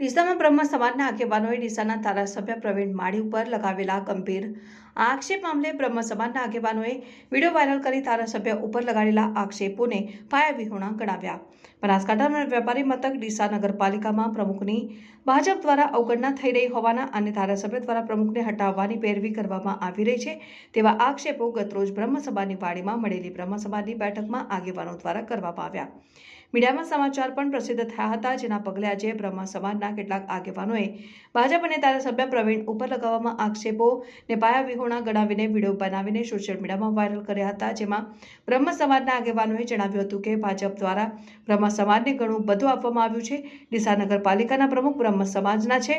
ડીસામાં બ્રહ્મ સમાજના આગેવાનોએ ડીસાના ધારાસભ્ય પ્રવીણ માળી ઉપર લગાવેલા ગંભીર આક્ષેપ મામલે બ્રહ્મ સમાજના આગેવાનોએ વીડિયો વાયરલ કરી ધારાસભ્ય ઉપર લગાડેલા આક્ષેપોને પાયાવિહોણા ગણાવ્યા. બનાસકાંઠાના વેપારી મથક ડીસા નગરપાલિકામાં પ્રમુખની ભાજપ દ્વારા અવગણના થઈ રહી હોવાના અને ધારાસભ્ય દ્વારા પ્રમુખને હટાવવાની પેરવી કરવામાં આવી રહી છે તેવા આક્ષેપો ગતરોજ બ્રહ્મ સમાજની વાડીમાં મળેલી બ્રહ્મ સમાજની બેઠકમાં આગેવાનો દ્વારા કરવામાં આવ્યા. મીડિયામાં સમાચાર પણ પ્રસિદ્ધ થયા હતા, જેના પગલે આજે બ્રહ્મ સમાજના કેટલાક આગેવાનોએ ભાજપ અને ધારાસભ્ય પ્રવીણ ઉપર લગાવવામાં આક્ષેપોને પાયાવિહોણા ગણાવીને વીડિયો બનાવીને સોશિયલ મીડિયામાં વાયરલ કર્યા હતા, જેમાં બ્રહ્મ સમાજના આગેવાનોએ જણાવ્યું હતું કે ભાજપ દ્વારા બ્રહ્મ સમાજને ઘણું બધું આપવામાં આવ્યું છે. ડીસા નગરપાલિકાના પ્રમુખ બ્રહ્મ સમાજના છે.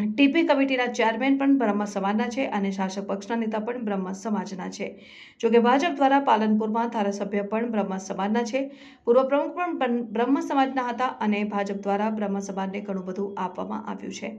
ટીપી કમિટીના ચેરમેન પણ બ્રહ્મ સમાજના છે અને શાસક પક્ષના નેતા પણ બ્રહ્મ સમાજના છે. જોકે ભાજપ દ્વારા પાલનપુરમાં ધારાસભ્ય પણ બ્રહ્મ સમાજના છે. પૂર્વ પ્રમુખ પણ બ્રહ્મ સમાજના હતા અને ભાજપ દ્વારા બ્રહ્મ સમાજને ઘણું બધું આપવામાં આવ્યું છે.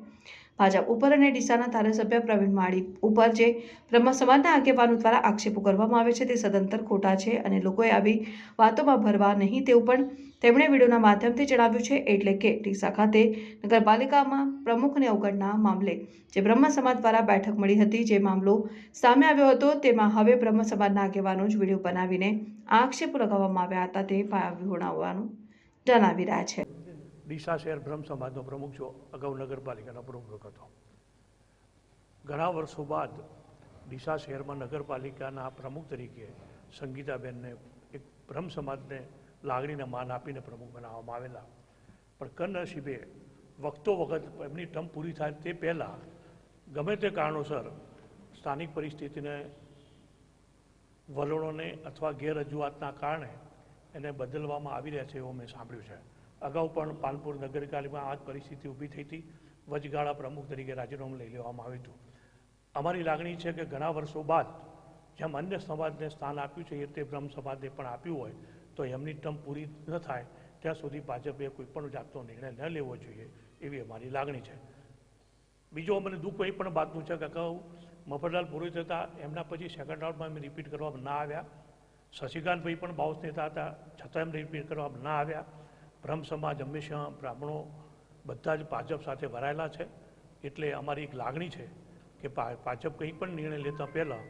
ભાજપ ઉપર અને ડીસાના ધારાસભ્ય પ્રવીણ માળી ઉપર જે બ્રહ્મ સમાજના આગેવાનો દ્વારા આક્ષેપો કરવામાં આવે છે તે સદંતર ખોટા છે અને લોકોએ આવી વાતોમાં ભરવા નહીં તેવું પણ તેમણે વિડીયોના માધ્યમથી જણાવ્યું છે એટલે કે ડીસા ખાતે નગરપાલિકામાં પ્રમુખને અવગણના મામલે જે બ્રહ્મ સમાજ દ્વારા બેઠક મળી હતી જે મામલો સામે આવ્યો હતો તેમાં હવે બ્રહ્મ સમાજના આગેવાનો જ વીડિયો બનાવીને આક્ષેપો લગાવવામાં આવ્યા હતા તે પાયા વિહોણાવવાનું જણાવી રહ્યા છે. ડીસા શહેર બ્રહ્મ સમાજનો પ્રમુખ છું, અગાઉ નગરપાલિકાનો પ્રમુખ હતો. ઘણા વર્ષો બાદ ડીસા શહેરમાં નગરપાલિકાના પ્રમુખ તરીકે સંગીતાબેનને એક બ્રહ્મ સમાજને લાગણીને માન આપીને પ્રમુખ બનાવવામાં આવેલા. પણ કનસીબે વખતો વખત એમની ટર્મ પૂરી થાય તે પહેલાં ગમે તે કારણોસર સ્થાનિક પરિસ્થિતિને વલણોને અથવા ગેરરજૂઆતના કારણે એને બદલવામાં આવી રહ્યા છે એવું મેં સાંભળ્યું છે. અગાઉ પણ પાલપુર નગરપાલિકામાં આ જ પરિસ્થિતિ ઊભી થઈ હતી. વચગાળા પ્રમુખ તરીકે રાજીનામું લઈ લેવામાં આવ્યું હતું. અમારી લાગણી છે કે ઘણા વર્ષો બાદ જેમ અન્ય સમાજને સ્થાન આપ્યું છે, એ તે બ્રહ્મ સમાજને પણ આપ્યું હોય, તો એમની ટર્મ પૂરી ન થાય, ત્યાં સુધી ભાજપે કોઈ પણ જાતનો નિર્ણય ન લેવો જોઈએ એવી અમારી લાગણી છે. બીજો મને દુઃખ એ પણ બાતનું છે કે અગાઉ મફતલાલ પુરોહિત હતા, એમના પછી સેકન્ડ રાઉન્ડમાં એમ રિપીટ કરવામાં ના આવ્યા. શશિકાંતભાઈ પણ બાઉસ નેતા હતા, છતાં એમ રિપીટ કરવામાં ના આવ્યા. બ્રહ્મ સમાજ હંમેશા બ્રાહ્મણો બધા જ ભાજપ સાથે ભરાયેલા છે. એટલે અમારી એક લાગણી છે કે ભાજપ કંઈ પણ નિર્ણય લેતા પહેલાં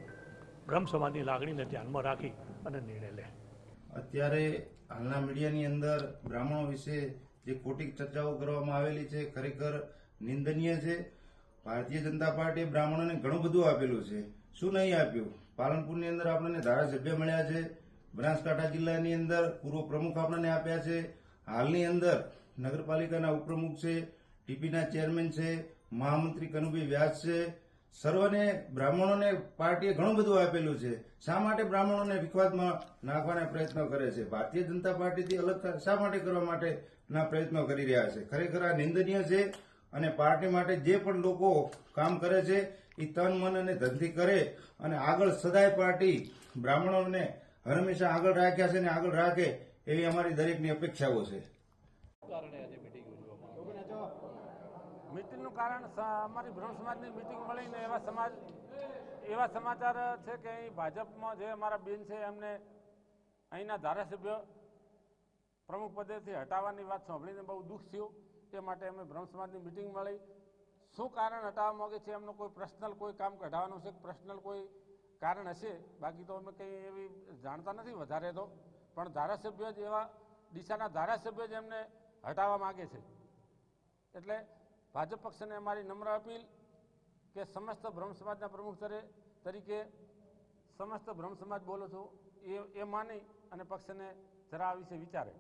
બ્રહ્મ સમાજની લાગણીને ધ્યાનમાં રાખી અને નિર્ણય લે. અત્યારે હાલના મીડિયાની અંદર બ્રાહ્મણો વિશે જે ખોટી ચર્ચાઓ કરવામાં આવેલી છે, ખરેખર નિંદનીય છે. ભારતીય જનતા પાર્ટીએ બ્રાહ્મણોને ઘણું બધું આપેલું છે. શું નહીં આપ્યું? પાલનપુરની અંદર આપણને ધારાસભ્ય મળ્યા છે. બનાસકાંઠા જિલ્લાની અંદર પૂર્વ પ્રમુખ આપણને આપ્યા છે. હાલની અંદર નગરપાલિકાના ઉપપ્રમુખ છે ટીપીના ચેરમેન છે, મહામંત્રી કનુભાઈ વ્યાસ છે. સર્વને બ્રાહ્મણોને પાર્ટીએ ઘણું બધું આપેલું છે. શા માટે બ્રાહ્મણોને વિખવાદમાં નાખવાના પ્રયત્નો કરે છે? ભારતીય જનતા પાર્ટીથી અલગ શા માટે કરવા માટેના પ્રયત્નો કરી રહ્યા છે? ખરેખર આ નિંદનીય છે અને પાર્ટી માટે જે પણ લોકો કામ કરે છે એ તન, મન અને ધનથી કરે અને આગળ સદાય પાર્ટી બ્રાહ્મણોને હંમેશા આગળ રાખ્યા છે અને આગળ રાખે એવી અમારી દરેકની અપેક્ષાઓ છે. મિટિંગનું કારણ અમારી બ્રહ્મ સમાજની મિટિંગ મળીને એવા સમાજ એવા સમાચાર છે કે અહીં ભાજપમાં જે અમારા બેન છે એમને અહીંના ધારાસભ્ય પ્રમુખ પદેથી હટાવવાની વાત સાંભળીને બહુ દુઃખ થયું. તે માટે અમે બ્રહ્મ સમાજની મિટિંગ મળી. શું કારણ હટાવવા માંગે છે એમનો કોઈ પર્સનલ કોઈ કામ કઢાવવાનું છે? પર્સનલ કોઈ કારણ હશે? બાકી તો અમે કંઈ એવી જાણતા નથી વધારે તો. પણ ધારાસભ્ય જ એવા દિશાના ધારાસભ્ય જ એમને હટાવવા માગે છે. એટલે ભાજપ પક્ષને અમારી નમ્ર અપીલ કે સમસ્ત બ્રહ્મ સમાજના પ્રમુખ તરે- તરીકે સમસ્ત બ્રહ્મ સમાજ બોલો છો એ એ માની અને પક્ષને જરા આ વિશે વિચારે.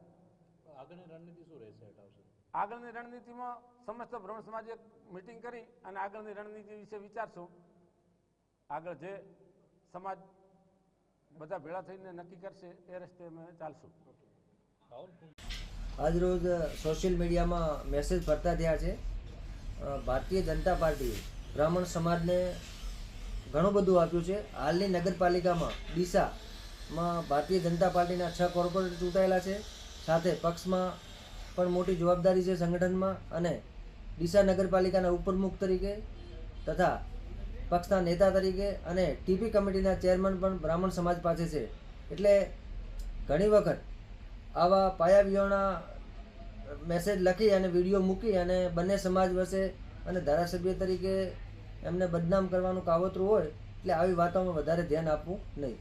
આગળની રણનીતિ શું રહેશે હટાવશે? આગળની રણનીતિમાં સમસ્ત બ્રહ્મ સમાજે મિટિંગ કરી અને આગળની રણનીતિ વિશે વિચારશું. આગળ જે સમાજ બધા ભેળા થઈને નક્કી કરશે, એ રસ્તે અમે ચાલશું. આજરોજ સોશિયલ મીડિયામાં મેસેજ ફરતા થયા છે. ભારતીય જનતા પાર્ટીએ બ્રાહ્મણ સમાજને ઘણું બધું આપ્યું છે. હાલની નગરપાલિકામાં, ડીસામાં ભારતીય જનતા પાર્ટીના છ કોર્પોરેટર ચૂંટાયેલા છે. સાથે પક્ષમાં પણ મોટી જવાબદારી છે સંગઠનમાં અને ડીસા નગરપાલિકાના ઉપપ્રમુખ તરીકે તથા પક્ષના નેતા તરીકે અને ટીપી કમિટીના ચેરમેન પણ બ્રાહ્મણ સમાજ પાસે છે. એટલે ઘણી વખત આવા પાયાવીઓના મેસેજ લખી અને વીડિયો મૂકી અને બંને સમાજ વચ્ચે અને ધારાસભ્ય તરીકે એમને બદનામ કરવાનું કાવતરું હોય, એટલે આવી વાતોમાં વધારે ધ્યાન આપવું નહીં.